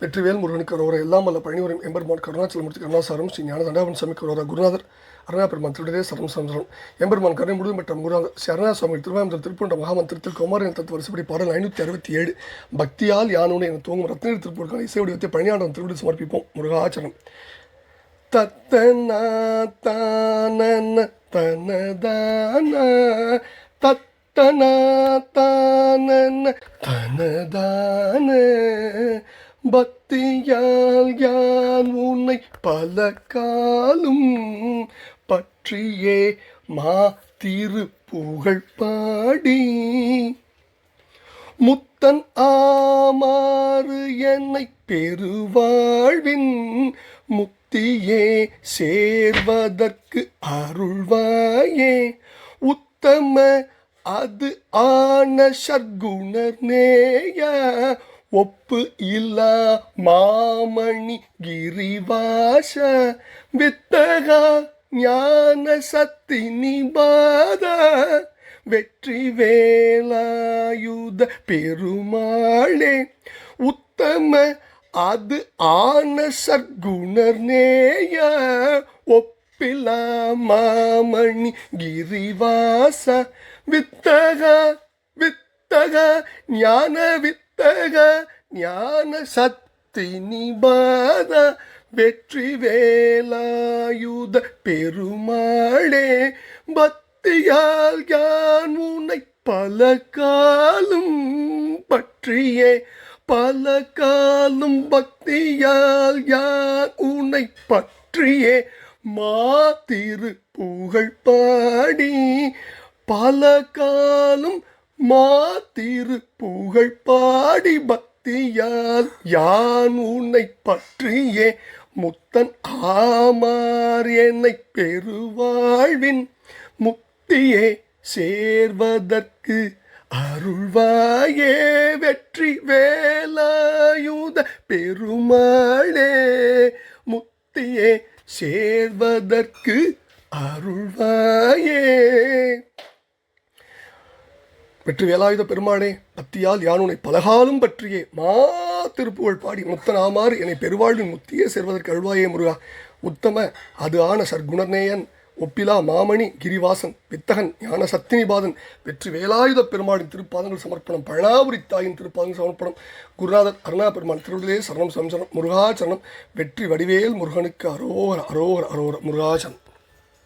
வெற்றிவேல் முருகனுக்கு அரோரா எல்லாம் அல்ல பழனிவரம் எம்பெருமான் கருணாச்சலமூர்த்தி கருணாசாரம் ஸ்ரீ ஞான தண்டாபன் சாமி அரோரா குருநாதர் அருணா பெருமான் திருடரே சரம் சந்திரம் எம்பெருமான் கருணை முழுதும் பெற்ற குருநாதர் ஸ்ரீ அருணா சுவாமி திருவாயந்தர் திருப்பூண்ட மகாமந்திரத்தில் குமாரன் தத்துவ வரிசைப்படி பாடல் ஐநூற்றி அறுபத்தி ஏழு பக்தியால் யானோடு என தூங்கும் ரத்னகிரி திருப்பூருக்கான இசை வடிவத்தை பழனியாண்டம் திருவிடு சமர்ப்பிப்போம். முருகாச்சரணம். தத்தனா தானன தனதான தத்தனா தானன தனதா பக்தியால் யான் உன்னை பல காலும் பற்றியே மா திரு புகழ் பாடி. முத்தன் ஆமாறு என்னை பெருவாழ்வின் முக்தியே சேர்வதற்கு அருள்வாயே. உத்தம அது ஆன சர்க்குணர் நேய ஒப்பு இல்லா மாமணி கிரிவாச வித்தகா ஞான சத்தி நிபாத வெற்றி வேலாயுத பெருமாளே. உத்தம அது ஆன சர்க்குணர் நேய ஒப்பிலா மாமணி கிரிவாச வித்தக வித்தக ஞான வித்தக ஞான சக்தி நிபாத வெற்றி வேலாயுத பெருமாளே பக்தியால் யான் உன்னை பல காலம் பற்றியே பல காலம் பக்தியால் யான் உன்னை பற்றியே மாத்திரு புகழ் பாடி பல காலம் மாத்திரு புகழ் பாடி பக்தியால் யான் உன்னை பற்றியே முத்தன் ஆமார் என்னை பெருவாழ்வின் முக்தியே சேர்வதற்கு அருள்வாயே வெற்றி வேலாயுத பெருமாளே முக்தியே சேர்வதற்கு அருள்வாயே. வெற்றி வேலாயுத பெருமானே பத்தியால் யானுனை பலகாலும் பற்றியே? மா திருப்புகழ் பாடி முத்தனாமாறு என்னை பெருவாழ்வின் முத்தியே சேர்வதற்கு அழுவாயே முருகா. உத்தம அது ஆன சர்க்குணர்நேயன் ஒப்பிலா மாமணி கிரிவாசன் வித்தகன் ஞான சத்தினிபாதன் வெற்றி வேலாயுத பெருமாளின் திருப்பாதங்கள் சமர்ப்பணம் பழனாபுரி தாயின் திருப்பாதங்கள் சமர்ப்பணம் குருநாதர் அருணா பெருமாள் திருவிழே சரணம் சம்சரணம் முருகாச்சரணம் வெற்றி வடிவேல் முருகனுக்கு அரோகர அரோகர அரோகர முருகாச்சரணம்